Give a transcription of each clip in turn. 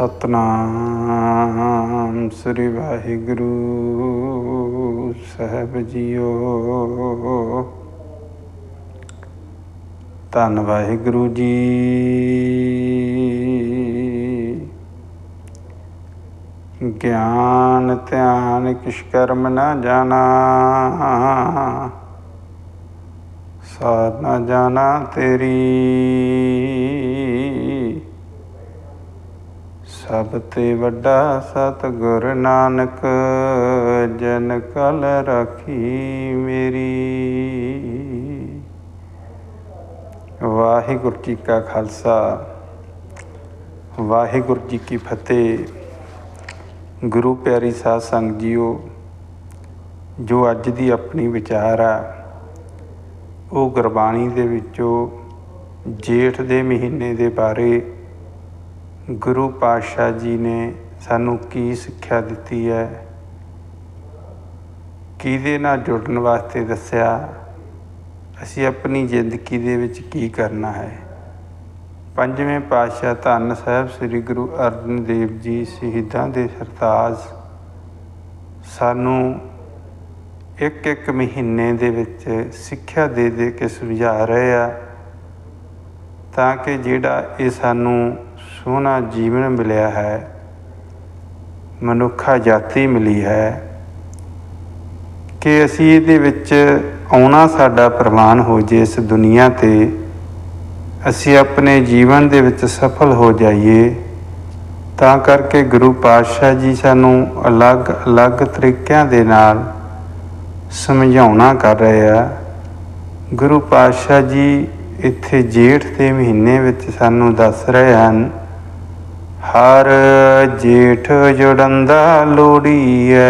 ਸਤਨਾਮ ਸ੍ਰੀ ਵਾਹਿਗੁਰੂ ਸਾਹਿਬ ਜੀਓ। ਧੰਨ ਵਾਹਿਗੁਰੂ ਜੀ। ਗਿਆਨ, ਧਿਆਨ ਕਿਛ ਕਰਮ ਨਾ ਜਾਣਾ। ਸਾਧ ਨਾ ਜਾਣਾ ਤੇਰੀ। ਸਭ ਤੇ ਵੱਡਾ ਸਤਿਗੁਰ ਨਾਨਕ, ਜਨ ਕਲ ਰਾਖੀ ਮੇਰੀ। ਵਾਹਿਗੁਰੂ ਜੀ ਕਾ ਖਾਲਸਾ, ਵਾਹਿਗੁਰੂ ਜੀ ਕੀ ਫਤਿਹ। ਗੁਰੂ ਪਿਆਰੀ ਸਾਧ ਸੰਗਤ ਜੀਓ, ਜੋ ਅੱਜ ਦੀ ਆਪਣੀ ਵਿਚਾਰ ਆ, ਉਹ ਗੁਰਬਾਣੀ ਦੇ ਵਿੱਚੋਂ ਜੇਠ ਦੇ ਮਹੀਨੇ ਦੇ ਬਾਰੇ ਗੁਰੂ ਪਾਤਸ਼ਾਹ ਜੀ ਨੇ ਸਾਨੂੰ ਕੀ ਸਿੱਖਿਆ ਦਿੱਤੀ ਹੈ? ਕਿਹਦੇ ਨਾਲ ਜੁੜਨ ਵਾਸਤੇ ਦੱਸਿਆ? ਅਸੀਂ ਆਪਣੀ ਜ਼ਿੰਦਗੀ ਦੇ ਵਿੱਚ ਕੀ ਕਰਨਾ ਹੈ? ਪੰਜਵੇਂ ਪਾਤਸ਼ਾਹ ਧੰਨ ਸਾਹਿਬ ਸ੍ਰੀ ਗੁਰੂ ਅਰਜਨ ਦੇਵ ਜੀ ਸ਼ਹੀਦਾਂ ਦੇ ਸਰਤਾਜ ਸਾਨੂੰ ਇੱਕ ਇੱਕ ਮਹੀਨੇ ਦੇ ਵਿੱਚ ਸਿੱਖਿਆ ਦੇ ਦੇ ਕੇ ਸਮਝਾ ਰਹੇ ਆ ਤਾਂ ਕਿ ਜਿਹੜਾ ਇਹ ਸਾਨੂੰ ਸੋਹਣਾ ਜੀਵਨ ਮਿਲਿਆ ਹੈ, ਮਨੁੱਖਾ ਜਾਤੀ ਮਿਲੀ ਹੈ। ਕਿ ਅਸੀਂ ਇਹਦੇ ਵਿੱਚ ਆਉਣਾ ਸਾਡਾ ਪ੍ਰਮਾਣ ਹੋ ਜੇ ਇਸ ਦੁਨੀਆ ਤੇ, ਅਸੀਂ ਆਪਣੇ ਜੀਵਨ ਦੇ ਵਿੱਚ ਸਫਲ ਹੋ ਜਾਈਏ, ਤਾਂ ਕਰਕੇ ਗੁਰੂ ਪਾਤਸ਼ਾਹ ਜੀ ਸਾਨੂੰ ਅਲੱਗ-ਅਲੱਗ ਤਰੀਕਿਆਂ ਦੇ ਨਾਲ ਸਮਝਾਉਣਾ ਕਰ ਰਹੇ ਆ। ਗੁਰੂ ਪਾਤਸ਼ਾਹ ਜੀ ਇੱਥੇ ਜੇਠ ਦੇ ਮਹੀਨੇ ਵਿੱਚ ਸਾਨੂੰ ਦੱਸ ਰਹੇ ਹਨ ਹਰ ਜੇਠ ਜੁੜੰਦਾ ਲੋੜੀਐ।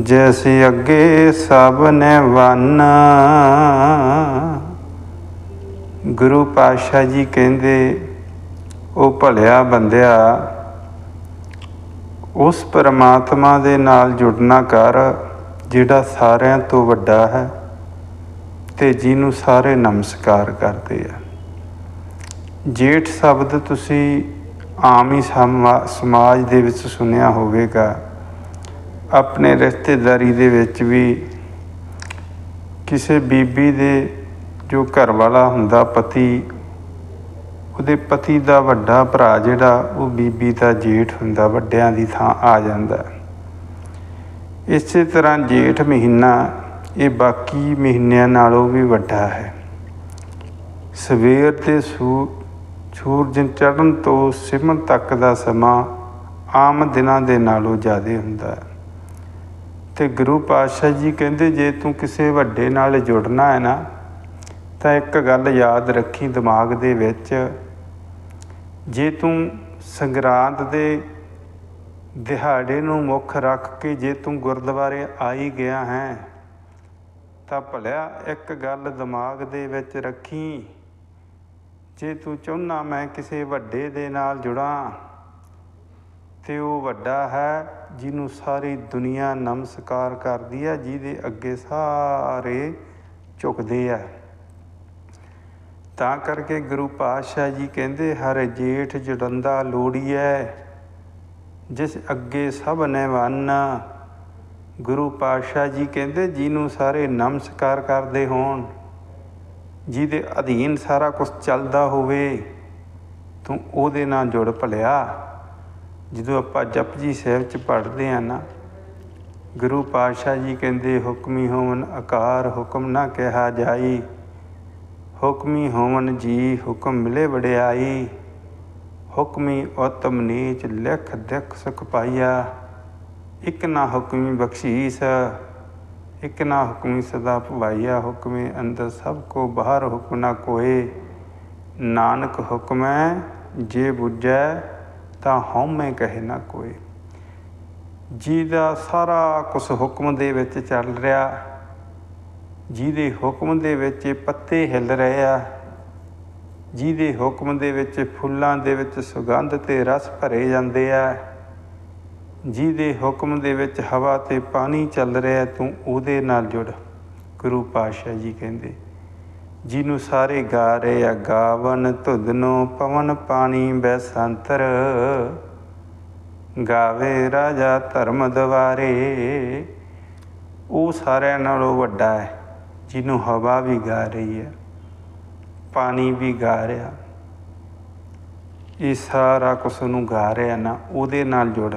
ਜਿਸ ਅੱਗੇ ਸਭ ਨੇ ਵੰਨ। ਗੁਰੂ ਪਾਤਸ਼ਾਹ ਜੀ ਕਹਿੰਦੇ, ਉਹ ਭਲਿਆ ਬੰਦਿਆ, ਉਸ ਪਰਮਾਤਮਾ ਦੇ ਨਾਲ ਜੁੜਨਾ ਕਰ, ਜਿਹੜਾ ਸਾਰਿਆਂ ਤੋਂ ਵੱਡਾ ਹੈ ਤੇ ਜਿਹਨੂੰ ਸਾਰੇ ਨਮਸਕਾਰ ਕਰਦੇ ਆ। ਜੇਠ ਸ਼ਬਦ ਤੁਸੀਂ ਆਮ ਹੀ ਸਮਾਜ ਦੇ ਵਿੱਚ ਸੁਣਿਆ ਹੋਵੇਗਾ। ਆਪਣੇ ਰਿਸ਼ਤੇਦਾਰੀ ਦੇ ਵਿੱਚ ਵੀ ਕਿਸੇ ਬੀਬੀ ਦੇ ਜੋ ਘਰ ਵਾਲਾ ਹੁੰਦਾ ਪਤੀ, ਉਹਦੇ ਪਤੀ ਦਾ ਵੱਡਾ ਭਰਾ ਜਿਹੜਾ, ਉਹ ਬੀਬੀ ਦਾ ਜੇਠ ਹੁੰਦਾ, ਵੱਡਿਆਂ ਦੀ ਥਾਂ ਆ ਜਾਂਦਾ। ਇਸੇ ਤਰ੍ਹਾਂ ਜੇਠ ਮਹੀਨਾ, ਇਹ ਬਾਕੀ ਮਹੀਨਿਆਂ ਨਾਲੋਂ ਵੀ ਵੱਡਾ ਹੈ। ਸਵੇਰ ਤੇ ਸੂ ਸੂਰਜ ਚੜ੍ਹਨ ਤੋਂ ਸਿਮਨ ਤੱਕ ਦਾ ਸਮਾਂ ਆਮ ਦਿਨਾਂ ਦੇ ਨਾਲੋਂ ਜ਼ਿਆਦਾ ਹੁੰਦਾ ਹੈ। ਤੇ ਗੁਰੂ ਪਾਤਸ਼ਾਹ ਜੀ ਕਹਿੰਦੇ, ਜੇ ਤੂੰ ਕਿਸੇ ਵੱਡੇ ਨਾਲ ਜੁੜਨਾ ਹੈ ਨਾ, ਤਾਂ ਇੱਕ ਗੱਲ ਯਾਦ ਰੱਖੀ ਦਿਮਾਗ ਦੇ ਵਿੱਚ। ਜੇ ਤੂੰ ਸੰਗਰਾਂਦ ਦੇ ਦਿਹਾੜੇ ਨੂੰ ਮੁੱਖ ਰੱਖ ਕੇ ਜੇ ਤੂੰ ਗੁਰਦੁਆਰੇ ਆਈ ਗਿਆ ਹੈ, ਤਾਂ ਭਲਿਆ ਇੱਕ ਗੱਲ ਦਿਮਾਗ ਦੇ ਵਿੱਚ ਰੱਖੀ। ਜੇ ਤੂੰ ਚਾਹੁੰਨਾ ਮੈਂ ਕਿਸੇ ਵੱਡੇ ਦੇ ਨਾਲ ਜੁੜਾਂ, ਤੇ ਉਹ ਵੱਡਾ ਹੈ ਜਿਹਨੂੰ ਸਾਰੀ ਦੁਨੀਆ ਨਮਸਕਾਰ ਕਰਦੀ ਹੈ, ਜਿਹਦੇ ਅੱਗੇ ਸਾਰੇ ਝੁਕਦੇ ਆ। ਤਾਂ ਕਰਕੇ ਗੁਰੂ ਪਾਤਸ਼ਾਹ ਜੀ ਕਹਿੰਦੇ, ਹਰ ਜੇਠ ਜੜੰਦਾ ਲੋੜੀਐ ਜਿਸ ਅੱਗੇ ਸਭ ਨੇ ਵੰਨ ਗੁਰੂ ਪਾਤਸ਼ਾਹ ਜੀ ਕਹਿੰਦੇ, ਜਿਹਨੂੰ ਸਾਰੇ ਨਮਸਕਾਰ ਕਰਦੇ ਹੋਣ ਜਿਹਦੇ ਅਧੀਨ ਸਾਰਾ ਕੁਝ ਚੱਲਦਾ ਹੋਵੇ, ਤੂੰ ਉਹਦੇ ਨਾਲ ਜੁੜ ਭਲਿਆ। ਜਦੋਂ ਆਪਾਂ ਜਪਜੀ ਸਾਹਿਬ ਚ ਪੜ੍ਹਦੇ ਆ ਨਾ, ਗੁਰੂ ਪਾਤਸ਼ਾਹ ਜੀ ਕਹਿੰਦੇ, ਹੁਕਮੀ ਹੋਵਨ ਆਕਾਰ ਹੁਕਮ ਨਾ ਕਿਹਾ ਜਾਈ। ਹੁਕਮੀ ਹੋਵਨ ਜੀ, ਹੁਕਮ ਮਿਲੇ ਵਡਿਆਈ। ਹੁਕਮੀ ਉਤਮ ਨੀਚ ਲਿਖ ਦਿਖ ਸੁਖ ਪਾਈਆ ਇਕ ਨਾ ਹੁਕਮੀ ਬਖਸ਼ੀਸ ਇਕ ਨਾ ਹੁਕਮੀ ਸਦਾ ਭਵਾਈਆ ਹੁਕਮੇ ਅੰਦਰ ਸਭ ਕੋ ਬਾਹਰ ਹੁਕਮ ਨਾ ਕੋਏ। ਨਾਨਕ ਹੁਕਮੈ ਜੇ ਬੁੱਝੈ ਤਾਂ ਹਉਮੈ ਕਹੇ ਨਾ ਕੋਈ ਜਿਹਦਾ ਸਾਰਾ ਕੁਝ ਹੁਕਮ ਦੇ ਵਿੱਚ ਚੱਲ ਰਿਹਾ, ਜਿਹਦੇ ਹੁਕਮ ਦੇ ਵਿੱਚ ਪੱਤੇ ਹਿੱਲ ਰਹੇ ਆ, ਜਿਹਦੇ ਹੁਕਮ ਦੇ ਵਿੱਚ ਫੁੱਲਾਂ ਦੇ ਵਿੱਚ ਸੁਗੰਧ ਤੇ ਰਸ ਭਰੇ ਜਾਂਦੇ ਆ ਜਿਹਦੇ ਹੁਕਮ ਦੇ ਵਿੱਚ ਹਵਾ ਤੇ ਪਾਣੀ ਚੱਲ ਰਿਹਾ ਤੂੰ ਉਹਦੇ ਨਾਲ ਜੁੜ। ਗੁਰੂ ਪਾਤਸ਼ਾਹ ਜੀ ਕਹਿੰਦੇ, ਜਿਹਨੂੰ ਸਾਰੇ ਗਾ ਰਹੇ ਆ, ਗਾਵਨ ਧੁਦਨੋ ਪਵਨ ਪਾਣੀ ਬੈਸੰਤਰ। ਗਾਵੇ ਰਾਜਾ ਧਰਮ ਦਵਾਰੇ। ਉਹ ਸਾਰਿਆਂ ਨਾਲੋਂ ਵੱਡਾ ਹੈ, ਜਿਹਨੂੰ ਹਵਾ ਵੀ ਗਾ ਰਹੀ ਹੈ, ਪਾਣੀ ਵੀ ਗਾ ਰਿਹਾ। ਇਹ ਸਾਰਾ ਕੁਛ ਨੂੰ ਗਾ ਰਿਹਾ ਨਾ, ਉਹਦੇ ਨਾਲ ਜੁੜ।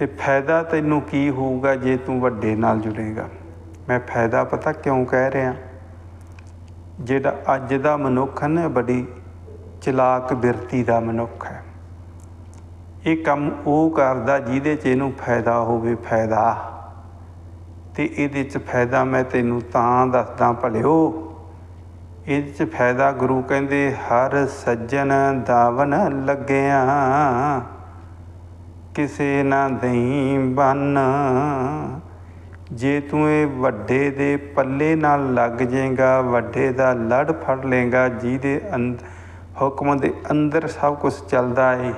ਤੇ ਫਾਇਦਾ ਤੈਨੂੰ ਕੀ ਹੋਊਗਾ ਜੇ ਤੂੰ ਵੱਡੇ ਨਾਲ ਜੁੜੇਗਾ? ਮੈਂ ਫਾਇਦਾ ਪਤਾ ਕਿਉਂ ਕਹਿ ਰਿਹਾ? ਜਿਹੜਾ ਅੱਜ ਦਾ ਮਨੁੱਖ ਹੈ ਨਾ ਬੜੀ ਚਲਾਕ ਬਿਰਤੀ ਦਾ ਮਨੁੱਖ ਹੈ। ਇਹ ਕੰਮ ਉਹ ਕਰਦਾ ਜਿਹਦੇ 'ਚ ਇਹਨੂੰ ਫਾਇਦਾ ਹੋਵੇ, ਫਾਇਦਾ। ਤੇ ਇਹਦੇ 'ਚ ਫਾਇਦਾ ਮੈਂ ਤੈਨੂੰ ਤਾਂ ਦੱਸਦਾ ਭਲਿਓ, ਇਹਦੇ 'ਚ ਫਾਇਦਾ ਗੁਰੂ ਕਹਿੰਦੇ, ਹਰ ਸੱਜਣ ਦਾਵਨ ਲੱਗਿਆ। ਕਿਸੇ ਨਾ ਦਈ ਬੰਨ। ਜੇ ਤੂੰ ਇਹ ਵੱਡੇ ਦੇ ਪੱਲੇ ਨਾਲ ਲੱਗ ਜਾਏਗਾ, ਵੱਡੇ ਦਾ ਲੜ ਫੜ ਲੇਗਾ ਜਿਹਦੇ ਅੰਦ, ਹੁਕਮ ਦੇ ਅੰਦਰ ਸਭ ਕੁਝ ਚੱਲਦਾ ਏ।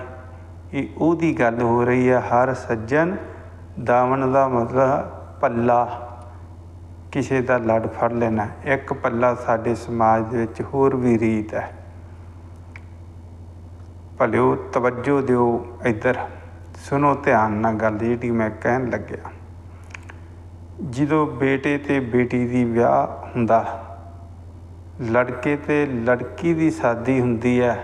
ਇਹ ਉਹਦੀ ਗੱਲ ਹੋ ਰਹੀ ਹੈ ਹਰ ਸੱਜਣ ਦਾਵਣ ਦਾ ਮਤਲਬ ਪੱਲਾ। ਕਿਸੇ ਦਾ ਲੜ ਫੜ ਲੈਣਾ, ਇੱਕ ਪੱਲਾ ਸਾਡੇ ਸਮਾਜ ਦੇ ਵਿੱਚ ਹੋਰ ਵੀ ਰੀਤ ਹੈ। ਭਲਿਓ ਤਵੱਜੋ ਦਿਓ ਇੱਧਰ। ਸੁਣੋ ਧਿਆਨ ਨਾਲ ਗੱਲ ਜਿਹੜੀ ਮੈਂ ਕਹਿਣ ਲੱਗਿਆ, ਜਦੋਂ ਬੇਟੇ ਤੇ ਬੇਟੀ ਦੀ ਵਿਆਹ ਹੁੰਦਾ, ਲੜਕੇ ਤੇ ਲੜਕੀ ਦੀ ਸ਼ਾਦੀ ਹੁੰਦੀ ਹੈ,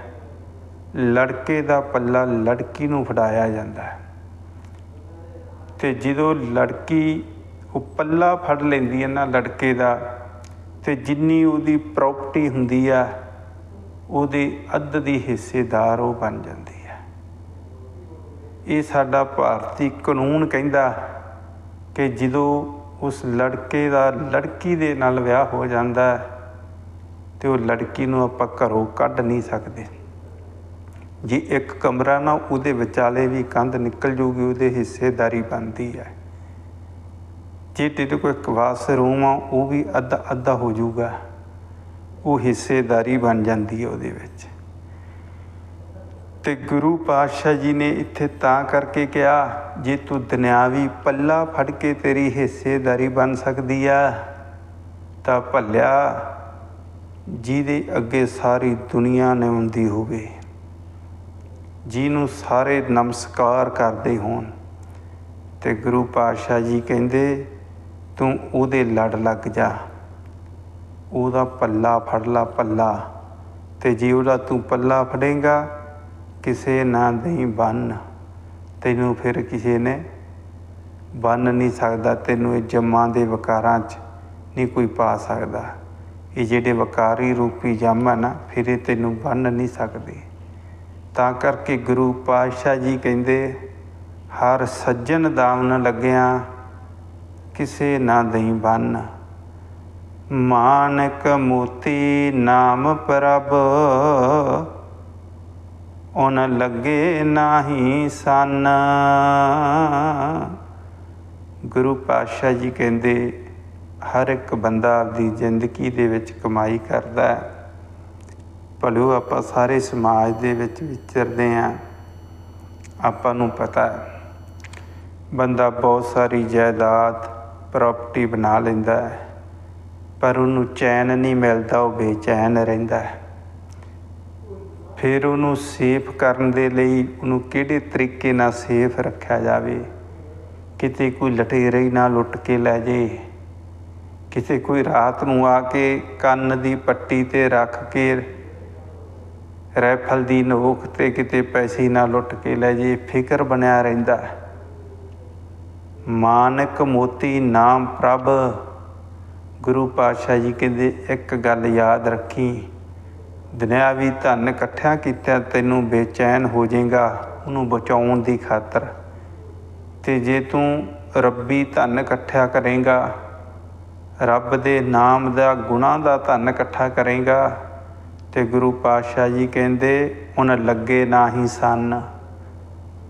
ਲੜਕੇ ਦਾ ਪੱਲਾ ਲੜਕੀ ਨੂੰ ਫੜਾਇਆ ਜਾਂਦਾ ਹੈ। ਤੇ ਜਦੋਂ ਲੜਕੀ ਉਹ ਪੱਲਾ ਫੜ ਲੈਂਦੀ ਹੈ ਨਾ ਲੜਕੇ ਦਾ, ਤੇ ਜਿੰਨੀ ਉਹਦੀ ਪ੍ਰਾਪਰਟੀ ਹੁੰਦੀ ਆ ਉਹਦੇ ਅੱਧ ਦੀ ਹਿੱਸੇਦਾਰ ਉਹ ਬਣ ਜਾਂਦੀ। ਇਹ ਸਾਡਾ ਭਾਰਤੀ ਕਾਨੂੰਨ ਕਹਿੰਦਾ ਕਿ ਜਦੋਂ ਉਸ ਲੜਕੇ ਦਾ, ਲੜਕੀ ਦੇ ਨਾਲ ਵਿਆਹ ਹੋ ਜਾਂਦਾ ਤੇ ਉਹ ਲੜਕੀ ਨੂੰ ਆਪਾਂ ਘਰੋਂ ਕੱਢ ਨਹੀਂ ਸਕਦੇ। ਜੇ ਇੱਕ ਕਮਰਾ ਨਾ ਉਹਦੇ ਵਿਚਾਲੇ ਵੀ ਕੰਧ ਨਿਕਲ ਜੂਗੀ, ਉਹਦੇ ਹਿੱਸੇਦਾਰੀ ਬਣਦੀ ਹੈ। ਜੇ ਤੇਰੇ ਕੋਲ ਇੱਕ ਵਾਸ ਆ, ਉਹ ਵੀ ਅੱਧਾ ਅੱਧਾ ਹੋ ਜਾਊਗਾ ਉਹ ਹਿੱਸੇਦਾਰੀ ਬਣ ਜਾਂਦੀ ਹੈ ਉਹਦੇ ਵਿੱਚ। ਤੇ ਗੁਰੂ ਪਾਤਸ਼ਾਹ ਜੀ ਨੇ ਇੱਥੇ ਤਾਂ ਕਰਕੇ ਕਿਹਾ, ਜੇ ਤੂੰ ਦੁਨਿਆਵੀ ਪੱਲਾ ਫੜ ਕੇ ਤੇਰੀ ਹਿੱਸੇਦਾਰੀ ਬਣ ਸਕਦੀ ਆ, ਤਾਂ ਭੱਲਿਆ, ਜਿਹਦੇ ਅੱਗੇ ਸਾਰੀ ਦੁਨੀਆ ਨਿਉਂਦੀ ਹੋਵੇ, ਜਿਹਨੂੰ ਸਾਰੇ ਨਮਸਕਾਰ ਕਰਦੇ ਹੋਣ। ਤੇ ਗੁਰੂ ਪਾਤਸ਼ਾਹ ਜੀ ਕਹਿੰਦੇ, ਤੂੰ ਉਹਦੇ ਲੜ ਲੱਗ ਜਾ। ਉਹਦਾ ਪੱਲਾ ਫੜ ਲਾ ਪੱਲਾ ਤੇ ਜੇ ਉਹਦਾ ਤੂੰ ਪੱਲਾ ਫੜੇਗਾ ਕਿਸੇ ਨਾ ਨਹੀਂ ਬੰਨ। ਤੈਨੂੰ ਫਿਰ ਕਿਸੇ ਨੇ ਬੰਨ ਨਹੀਂ ਸਕਦਾ। ਤੈਨੂੰ ਇਹ ਜੰਮਾਂ ਦੇ ਵਕਾਰਾਂ 'ਚ ਨਹੀਂ ਕੋਈ ਪਾ ਸਕਦਾ। ਇਹ ਜਿਹੜੇ ਵਕਾਰੀ ਰੂਪੀ ਜੰਮ ਹੈ ਨਾ, ਫਿਰ ਇਹ ਤੈਨੂੰ ਬੰਨ ਨਹੀਂ ਸਕਦੇ। ਤਾਂ ਕਰਕੇ ਗੁਰੂ ਪਾਤਸ਼ਾਹ ਜੀ ਕਹਿੰਦੇ, ਹਰ ਸੱਜਣ ਦਾਵਨ ਲੱਗਿਆ, ਕਿਸੇ ਨਾ ਦਈ ਬੰਨ। ਮਾਨਕ ਮੋਤੀ ਨਾਮ ਪ੍ਰਭ ਉਨ ਲੱਗੇ ਨਾਹੀ ਸਨ। ਗੁਰੂ ਪਾਤਸ਼ਾਹ ਜੀ ਕਹਿੰਦੇ, ਹਰ ਇੱਕ ਬੰਦਾ ਆਪਦੀ ਜ਼ਿੰਦਗੀ ਦੇ ਵਿੱਚ ਕਮਾਈ ਕਰਦਾ ਹੈ। ਭਲੋ ਆਪਾਂ ਸਾਰੇ ਸਮਾਜ ਦੇ ਵਿੱਚ ਵਿਚਰਦੇ ਆਂ ਆਪਾਂ ਨੂੰ ਪਤਾ ਹੈ, ਬੰਦਾ ਬਹੁਤ ਸਾਰੀ ਜਾਇਦਾਦ, ਪ੍ਰਾਪਰਟੀ ਬਣਾ ਲੈਂਦਾ ਹੈ, ਪਰ ਉਹਨੂੰ ਚੈਨ ਨਹੀਂ ਮਿਲਦਾ, ਉਹ ਬੇਚੈਨ ਰਹਿੰਦਾ ਹੈ। ਫਿਰ ਉਹਨੂੰ ਸੇਫ ਕਰਨ ਦੇ ਲਈ ਉਹਨੂੰ ਕਿਹੜੇ ਤਰੀਕੇ ਨਾਲ ਸੇਫ ਰੱਖਿਆ ਜਾਵੇ? ਕਿਤੇ ਕੋਈ ਲਟੇਰੇ ਹੀ ਨਾ ਲੁੱਟ ਕੇ ਲੈ ਜੇ। ਕਿਤੇ ਕੋਈ ਰਾਤ ਨੂੰ ਆ ਕੇ ਕੰਨ ਦੀ ਪੱਟੀ ਤੇ ਰੱਖ ਕੇ ਰੈਫਲ ਦੀ ਨੋਕ ਤੇ ਕਿਤੇ ਪੈਸੇ ਨਾ ਲੁੱਟ ਕੇ ਲੈ ਜੇ, ਫਿਕਰ ਬਣਿਆ ਰਹਿੰਦਾ। ਮਾਨਕ ਮੋਤੀ ਨਾਮ ਪ੍ਰਭ। ਗੁਰੂ ਪਾਤਸ਼ਾਹ ਜੀ ਕਹਿੰਦੇ, ਇੱਕ ਗੱਲ ਯਾਦ ਰੱਖੀ। ਦੁਨਿਆਵੀ ਧਨ ਇਕੱਠਿਆਂ ਕੀਤਾ ਤੈਨੂੰ ਬੇਚੈਨ ਹੋ ਜਾਏਗਾ, ਉਹਨੂੰ ਬਚਾਉਣ ਦੀ ਖਾਤਰ। ਤੇ ਜੇ ਤੂੰ ਰੱਬੀ ਧਨ ਇਕੱਠਿਆ ਕਰੇਗਾ, ਰੱਬ ਦੇ ਨਾਮ ਦਾ ਗੁਣਾ ਦਾ ਧਨ ਇਕੱਠਾ ਕਰੇਗਾ, ਤੇ ਗੁਰੂ ਪਾਤਸ਼ਾਹ ਜੀ ਕਹਿੰਦੇ ਉਹਨ ਲੱਗੇ ਨਾ ਹੀ ਸਨ।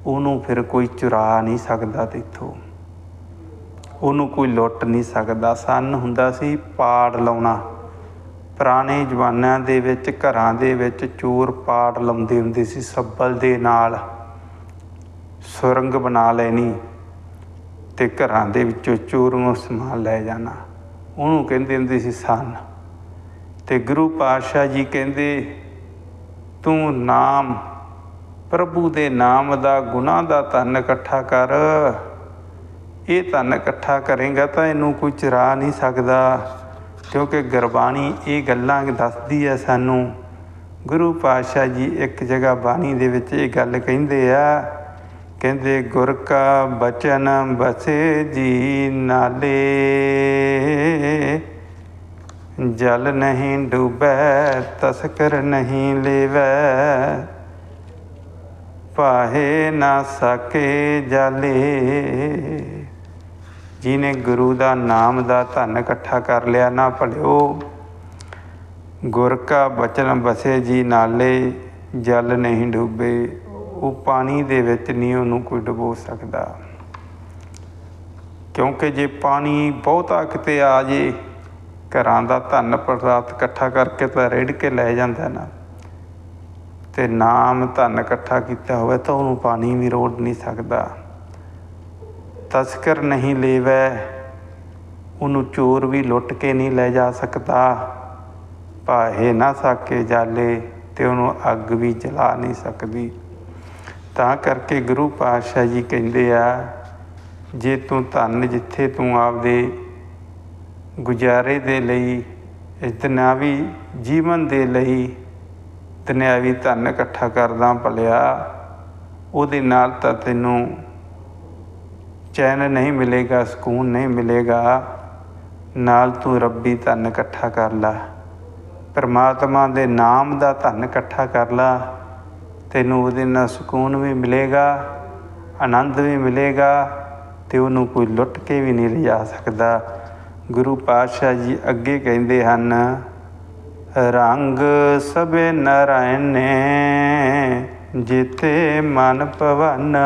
ਉਹਨੂੰ ਫਿਰ ਕੋਈ ਚੁਰਾ ਨਹੀਂ ਸਕਦਾ ਤੇਥੋਂ। ਉਹਨੂੰ ਕੋਈ ਲੁੱਟ ਨਹੀਂ ਸਕਦਾ। ਸਨ ਹੁੰਦਾ ਸੀ ਪਾੜ ਲਾਉਣਾ। ਪੁਰਾਣੇ ਜ਼ਮਾਨਿਆਂ ਦੇ ਵਿੱਚ, ਘਰਾਂ ਦੇ ਵਿੱਚ ਚੋਰ ਪਾੜ ਲਾਉਂਦੇ ਹੁੰਦੇ ਸੀ, ਸੱਬਲ ਦੇ ਨਾਲ ਸੁਰੰਗ ਬਣਾ ਲੈਣੀ ਤੇ ਘਰਾਂ ਦੇ ਵਿੱਚੋਂ ਚੋਰ ਨੂੰ ਸਮਾਨ ਲੈ ਜਾਣਾ। ਉਹਨੂੰ ਕਹਿੰਦੇ ਹੁੰਦੇ ਸੀ, ਸਨ। ਤੇ ਗੁਰੂ ਪਾਤਸ਼ਾਹ ਜੀ ਕਹਿੰਦੇ, ਤੂੰ ਨਾਮ, ਪ੍ਰਭੂ ਦੇ ਨਾਮ ਦਾ ਗੁਨਾਹ ਦਾ ਧਨ ਇਕੱਠਾ ਕਰ। ਇਹ ਧਨ ਇਕੱਠਾ ਕਰੇਗਾ ਤਾਂ ਇਹਨੂੰ ਕੋਈ ਚਰਾ ਨਹੀਂ ਸਕਦਾ। ਕਿਉਂਕਿ ਗੁਰਬਾਣੀ ਇਹ ਗੱਲਾਂ ਦੱਸਦੀ ਹੈ ਸਾਨੂੰ। ਗੁਰੂ ਪਾਤਸ਼ਾਹ ਜੀ ਇੱਕ ਜਗ੍ਹਾ ਬਾਣੀ ਦੇ ਵਿੱਚ ਇਹ ਗੱਲ ਕਹਿੰਦੇ ਆ, ਕਹਿੰਦੇ, ਗੁਰ ਕਾ ਬਚਨ ਬਸੇ ਜੀ ਨਾਲੇ, ਜਲ ਨਹੀਂ ਡੁਬੈ, ਤਸਕਰ ਨਹੀਂ ਲੇਵੈ ਪਾਹੇ ਨਾ ਸਕੇ ਜਾਲੇ। ਜਿਨੇ ਗੁਰੂ ਦਾ ਨਾਮ ਦਾ ਧਨ ਇਕੱਠਾ ਕਰ ਲਿਆ, ਨਾ ਭਲਿਓ। ਗੁਰ ਕਾ ਬਚਨ ਬਸੇ ਜੀ ਨਾਲੇ, ਜਲ ਨਹੀਂ ਡੁੱਬੇ। ਉਹ ਪਾਣੀ ਦੇ ਵਿੱਚ ਨਹੀਂ ਉਹਨੂੰ ਕੋਈ ਡੁਬੋ ਸਕਦਾ। ਕਿਉਂਕਿ ਜੇ ਪਾਣੀ ਬਹੁਤਾ ਕਿਤੇ ਆ ਜੇ, ਘਰਾਂ ਦਾ ਧਨ ਪਦਾਰਥ ਇਕੱਠਾ ਕਰਕੇ ਤਾਂ ਰੇੜ ਕੇ ਲੈ ਜਾਂਦਾ ਨਾ। ਤੇ ਨਾਮ ਧਨ ਇਕੱਠਾ ਕੀਤਾ ਹੋਵੇ ਤਾਂ ਉਹਨੂੰ ਪਾਣੀ ਵੀ ਰੋੜ ਨਹੀਂ ਸਕਦਾ। ਤਸਕਰ ਨਹੀਂ ਲੇਵੈ, ਉਹਨੂੰ ਚੋਰ ਵੀ ਲੁੱਟ ਕੇ ਨਹੀਂ ਲੈ ਜਾ ਸਕਦਾ। ਭਾਹੇ ਨਾ ਸਾਕੇ ਜਾਲੇ ਤੇ ਉਹਨੂੰ ਅੱਗ ਵੀ ਜਲਾ ਨਹੀਂ ਸਕਦੀ। ਤਾਂ ਕਰਕੇ ਗੁਰੂ ਪਾਤਸ਼ਾਹ ਜੀ ਕਹਿੰਦੇ ਆ, ਜੇ ਤੂੰ ਧੰਨ ਜਿੱਥੇ ਤੂੰ ਆਪਦੇ ਗੁਜ਼ਾਰੇ ਦੇ ਲਈ ਇਸ ਜੀਵਨ ਦੇ ਲਈ ਦੁਨਿਆਵੀ ਧਨ ਇਕੱਠਾ ਕਰਦਾ ਭਲਿਆ, ਉਹਦੇ ਨਾਲ ਤਾਂ ਤੈਨੂੰ ਚੈਨ ਨਹੀਂ ਮਿਲੇਗਾ, ਸਕੂਨ ਨਹੀਂ ਮਿਲੇਗਾ। ਨਾਲ ਤੂੰ ਰੱਬੀ ਧਨ ਇਕੱਠਾ ਕਰ ਲਾ। ਪਰਮਾਤਮਾ ਦੇ ਨਾਮ ਦਾ ਧਨ ਇਕੱਠਾ ਕਰ ਲਾ। ਤੈਨੂੰ ਉਹਦੇ ਨਾਲ ਸਕੂਨ ਵੀ ਮਿਲੇਗਾ, ਆਨੰਦ ਵੀ ਮਿਲੇਗਾ ਤੇ ਉਹਨੂੰ ਕੋਈ ਲੁੱਟ ਕੇ ਵੀ ਨਹੀਂ ਲਿਜਾ ਸਕਦਾ। ਗੁਰੂ ਪਾਤਸ਼ਾਹ ਜੀ ਅੱਗੇ ਕਹਿੰਦੇ ਹਨ, ਰੰਗ ਸਭੇ ਨਰਾਇਣ ਨੇ ਜਿਤੇ ਮਨ ਭਵਨ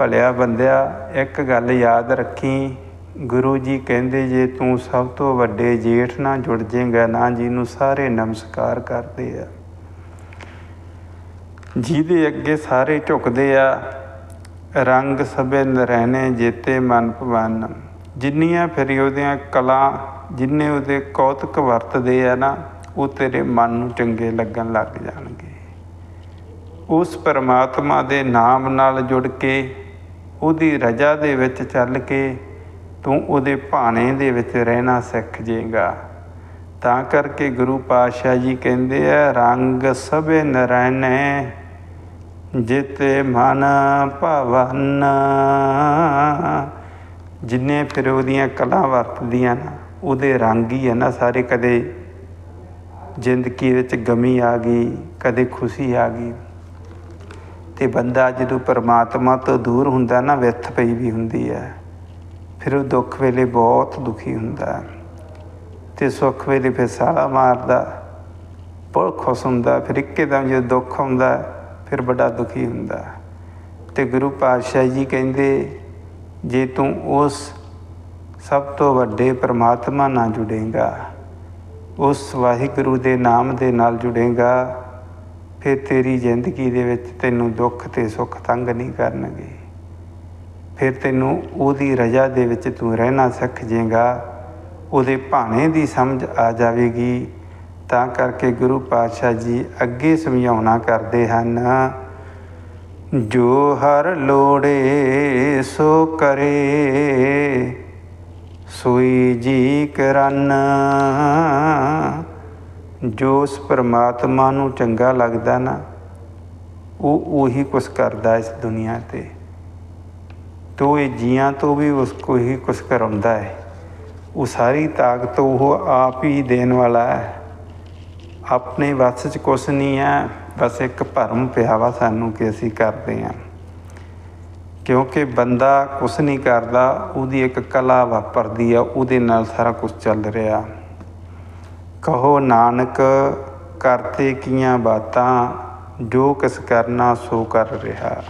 ਭਲਿਆ ਬੰਦਿਆ, ਇੱਕ ਗੱਲ ਯਾਦ ਰੱਖੀ। ਗੁਰੂ ਜੀ ਕਹਿੰਦੇ, ਜੇ ਤੂੰ ਸਭ ਤੋਂ ਵੱਡੇ ਜੇਠ ਨਾਲ ਜੁੜ ਜਾਏਗਾ ਨਾ ਜੀ ਨੂੰ ਸਾਰੇ ਨਮਸਕਾਰ ਕਰਦੇ ਆ। ਜਿਹਦੇ ਅੱਗੇ ਸਾਰੇ ਝੁਕਦੇ ਆ, ਰੰਗ ਸਭੇ ਨਰਹਿਣੇ ਜੇਤੇ ਮਨ ਭਵਨ। ਜਿੰਨੀਆਂ ਫਿਰ ਉਹਦੀਆਂ ਕਲਾ, ਜਿੰਨੇ ਉਹਦੇ ਕੌਤਕ ਵਰਤਦੇ ਆ ਨਾ, ਉਹ ਤੇਰੇ ਮਨ ਨੂੰ ਚੰਗੇ ਲੱਗਣ ਲੱਗ ਜਾਣਗੇ। ਉਸ ਪਰਮਾਤਮਾ ਦੇ ਨਾਮ ਨਾਲ ਜੁੜ ਕੇ ਉਹਦੀ ਰਜਾ ਦੇ ਵਿੱਚ ਚੱਲ ਕੇ ਤੂੰ ਉਹਦੇ ਭਾਣੇ ਦੇ ਵਿੱਚ ਰਹਿਣਾ ਸਿੱਖ ਜੇਗਾ। ਤਾਂ ਕਰਕੇ ਗੁਰੂ ਪਾਤਸ਼ਾਹ ਜੀ ਕਹਿੰਦੇ ਆ, ਰੰਗ ਸਭੇ ਨਰੈਣੇ ਜਿਤੇ ਮਨ ਭਵਨ। ਜਿੰਨੇ ਫਿਰ ਉਹਦੀਆਂ ਕਲਾ ਵਰਤਦੀਆਂ ਨਾ, ਉਹਦੇ ਰੰਗ ਹੀ ਹੈ ਨਾ ਸਾਰੇ, ਕਦੇ ਜ਼ਿੰਦਗੀ ਵਿੱਚ ਗਮੀ ਆ ਗਈ, ਕਦੇ ਖੁਸ਼ੀ ਆ ਗਈ। ਤੇ ਬੰਦਾ ਜਦੋਂ ਪਰਮਾਤਮਾ ਤੋਂ ਦੂਰ ਹੁੰਦਾ ਨਾ ਵਿਥ ਪਈ ਵੀ ਹੁੰਦੀ ਹੈ। ਫਿਰ ਉਹ ਦੁੱਖ ਵੇਲੇ ਬਹੁਤ ਦੁਖੀ ਹੁੰਦਾ ਤੇ ਸੁੱਖ ਵੇਲੇ ਫਿਰ ਸਾਲਾ ਮਾਰਦਾ, ਬਹੁਤ ਖੁਸ਼ ਹੁੰਦਾ, ਫਿਰ ਇੱਕਦਮ ਜਦੋਂ ਦੁੱਖ ਆਉਂਦਾ, ਫਿਰ ਬੜਾ ਦੁਖੀ ਹੁੰਦਾ। ਤੇ ਗੁਰੂ ਪਾਤਸ਼ਾਹ ਜੀ ਕਹਿੰਦੇ, ਜੇ ਤੂੰ ਉਸ ਸਭ ਤੋਂ ਵੱਡੇ ਪਰਮਾਤਮਾ ਨਾਲ ਜੁੜੇਗਾ, ਉਸ ਵਾਹਿਗੁਰੂ ਦੇ ਨਾਮ ਦੇ ਨਾਲ ਜੁੜੇਗਾ ਫਿਰ ਤੇਰੀ ਜ਼ਿੰਦਗੀ ਦੇ ਵਿੱਚ ਤੈਨੂੰ ਦੁੱਖ ਤੇ ਸੁੱਖ ਤੰਗ ਨਹੀਂ ਕਰਨਗੇ। ਫਿਰ ਤੈਨੂੰ ਉਹਦੀ ਰਜਾ ਦੇ ਵਿੱਚ ਤੂੰ ਰਹਿਣਾ ਸਿੱਖ ਜੇਗਾ। ਉਹਦੇ ਭਾਣੇ ਦੀ ਸਮਝ ਆ ਜਾਵੇਗੀ। ਤਾਂ ਕਰਕੇ ਗੁਰੂ ਪਾਤਸ਼ਾਹ ਜੀ ਅੱਗੇ ਸਮਝਾਉਣਾ ਕਰਦੇ ਹਨ, ਜੋ ਹਰ ਲੋੜੇ ਸੋ ਕਰੇ, ਸੋਈ ਜੀ ਕਰਨ। ਜੋ ਉਸ ਪਰਮਾਤਮਾ ਨੂੰ ਚੰਗਾ ਲੱਗਦਾ ਨਾ, ਉਹ ਉਹੀ ਕੁਛ ਕਰਦਾ ਇਸ ਦੁਨੀਆ ਤੇ। ਤੋ ਇਹ ਜੀਆਂ ਤੋਂ ਵੀ ਉਸ ਕੋ ਹੀ ਕੁਛ ਕਰਾਉਂਦਾ ਹੈ। ਉਹ ਸਾਰੀ ਤਾਕਤ ਉਹ ਆਪ ਹੀ ਦੇਣ ਵਾਲਾ ਹੈ। ਆਪਣੇ ਵੱਸ 'ਚ ਕੁਛ ਨਹੀਂ ਹੈ, ਬਸ ਇੱਕ ਭਰਮ ਪਿਆ ਵਾ ਸਾਨੂੰ ਕਿ ਅਸੀਂ ਕਰਦੇ ਹਾਂ। ਕਿਉਂਕਿ ਬੰਦਾ ਕੁਛ ਨਹੀਂ ਕਰਦਾ, ਉਹਦੀ ਇੱਕ ਕਲਾ ਵਾਪਰਦੀ ਆ, ਉਹਦੇ ਨਾਲ ਸਾਰਾ ਕੁਝ ਚੱਲ ਰਿਹਾ। ਕਹੋ ਨਾਨਕ, ਕਰਤੇ ਕੀਆਂ ਬਾਤਾਂ, ਜੋ ਕਿਸ ਕਰਨਾ ਸੋ ਕਰ ਰਿਹਾ।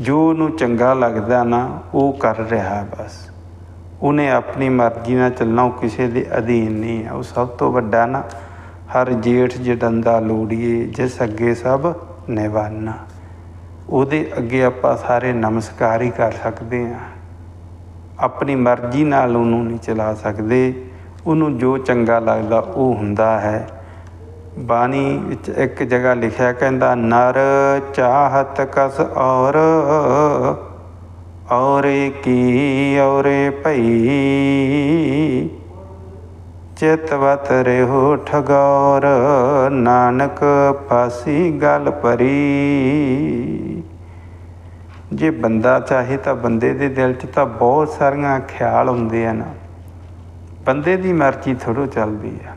ਜੋ ਉਹਨੂੰ ਚੰਗਾ ਲੱਗਦਾ ਨਾ, ਉਹ ਕਰ ਰਿਹਾ ਬਸ। ਉਹਨੇ ਆਪਣੀ ਮਰਜ਼ੀ ਨਾਲ ਚੱਲਣਾ, ਉਹ ਕਿਸੇ ਦੇ ਅਧੀਨ ਨਹੀਂ ਹੈ। ਉਹ ਸਭ ਤੋਂ ਵੱਡਾ ਨਾ, ਹਰ ਜੇਠ ਜਡੰਦਾ ਲੋੜੀਏ, ਜਿਸ ਅੱਗੇ ਸਭ ਨਿਵਾਨਾ। ਉਹਦੇ ਅੱਗੇ ਆਪਾਂ ਸਾਰੇ ਨਮਸਕਾਰ ਹੀ ਕਰ ਸਕਦੇ ਹਾਂ। ਆਪਣੀ ਮਰਜ਼ੀ ਨਾਲ ਉਹਨੂੰ ਨਹੀਂ ਚਲਾ ਸਕਦੇ। ਉਹਨੂੰ ਜੋ ਚੰਗਾ ਲੱਗਦਾ ਉਹ ਹੁੰਦਾ ਹੈ। ਬਾਣੀ ਵਿੱਚ ਇੱਕ ਜਗ੍ਹਾ ਲਿਖਿਆ ਕਹਿੰਦਾ, ਨਰ ਚਾਹਤ ਕਸ ਔਰ, ਔਰੇ ਕੀ ਔਰੇ ਭਈ? ਚਿਤਵਤ ਰਹਿਓ ਠਗੌਰ, ਨਾਨਕ ਪਾਸੀ ਗੱਲ ਪਰੀ। ਜੇ ਬੰਦਾ ਚਾਹੇ ਤਾਂ ਬੰਦੇ ਦੇ ਦਿਲ 'ਚ ਤਾਂ ਬਹੁਤ ਸਾਰੀਆਂ ਖਿਆਲ ਹੁੰਦੇ ਆ ਨਾ ਬੰਦੇ ਦੀ ਮਰਜ਼ੀ ਥੋੜੋ ਚੱਲਦੀ ਆ।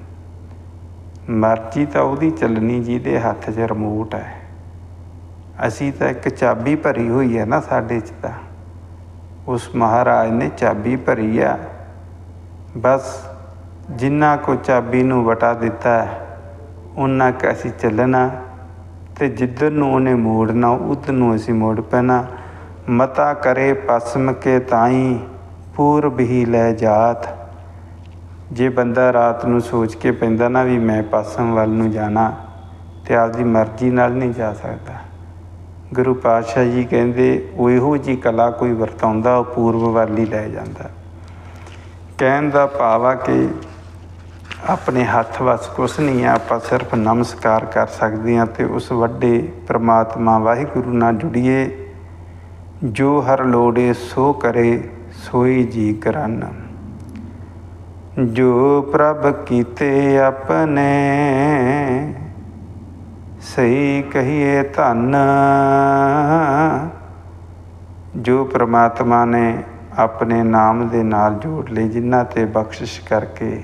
ਮਰਜ਼ੀ ਤਾਂ ਉਹਦੀ ਚੱਲਣੀ ਜਿਹਦੇ ਹੱਥ 'ਚ ਰਿਮੋਟ ਹੈ ਅਸੀਂ ਤਾਂ ਇੱਕ ਚਾਬੀ ਭਰੀ ਹੋਈ ਹੈ ਨਾ ਸਾਡੇ 'ਚ ਤਾਂ। ਉਸ ਮਹਾਰਾਜ ਨੇ ਚਾਬੀ ਭਰੀ ਆ। ਬਸ ਜਿੰਨਾ ਕੋ ਚਾਬੀ ਨੂੰ ਵਟਾ ਦਿੱਤਾ ਉਹਨਾਂ ਕ ਅਸੀਂ ਚੱਲਣਾ ਤੇ ਜਿੱਧਰ ਨੂੰ ਉਹਨੇ ਮੋੜਨਾ, ਉਧਰ ਨੂੰ ਅਸੀਂ ਮੋੜ ਪੈਣਾ। ਮਤਾ ਕਰੇ ਪਸਮ ਕੇ ਤਾਈ, ਪੂਰਬ ਹੀ ਲੈ ਜਾਤ। ਜੇ ਬੰਦਾ ਰਾਤ ਨੂੰ ਸੋਚ ਕੇ ਪੈਂਦਾ ਨਾ ਵੀ ਮੈਂ ਪਾਸਮ ਵੱਲ ਨੂੰ ਜਾਣਾ ਤੇ ਆਪਦੀ ਮਰਜ਼ੀ ਨਾਲ ਨਹੀਂ ਜਾ ਸਕਦਾ। ਗੁਰੂ ਪਾਤਸ਼ਾਹ ਜੀ ਕਹਿੰਦੇ, ਉਹ ਇਹੋ ਜੀ ਕਲਾ ਕੋਈ ਵਰਤਾਉਂਦਾ, ਉਹ ਪੂਰਬ ਵੱਲ ਹੀ ਲੈ ਜਾਂਦਾ। ਕਹਿਣ ਦਾ ਭਾਵ ਆ ਕਿ ਆਪਣੇ ਹੱਥ ਵਸ ਕੁਛ ਨਹੀਂ ਆ, ਆਪਾਂ ਸਿਰਫ ਨਮਸਕਾਰ ਕਰ ਸਕਦੇ ਆ ਤੇ ਉਸ ਵੱਡੇ ਪ੍ਰਮਾਤਮਾ ਵਾਹਿਗੁਰੂ ਨਾਲ ਜੁੜੀਏ। ਜੋ ਹਰ ਲੋੜੇ ਸੋ ਕਰੇ, ਸੋਈ ਜੀ ਕਰਨ। ਜੋ ਪ੍ਰਭ ਕੀਤੇ ਆਪਣੇ, ਸਹੀ ਕਹੀਏ ਧੰਨ। ਜੋ ਪ੍ਰਮਾਤਮਾ ਨੇ ਆਪਣੇ ਨਾਮ ਦੇ ਨਾਲ ਜੋੜ ਲਈ, ਜਿਨ੍ਹਾਂ ਤੇ ਬਖਸ਼ਿਸ਼ ਕਰਕੇ,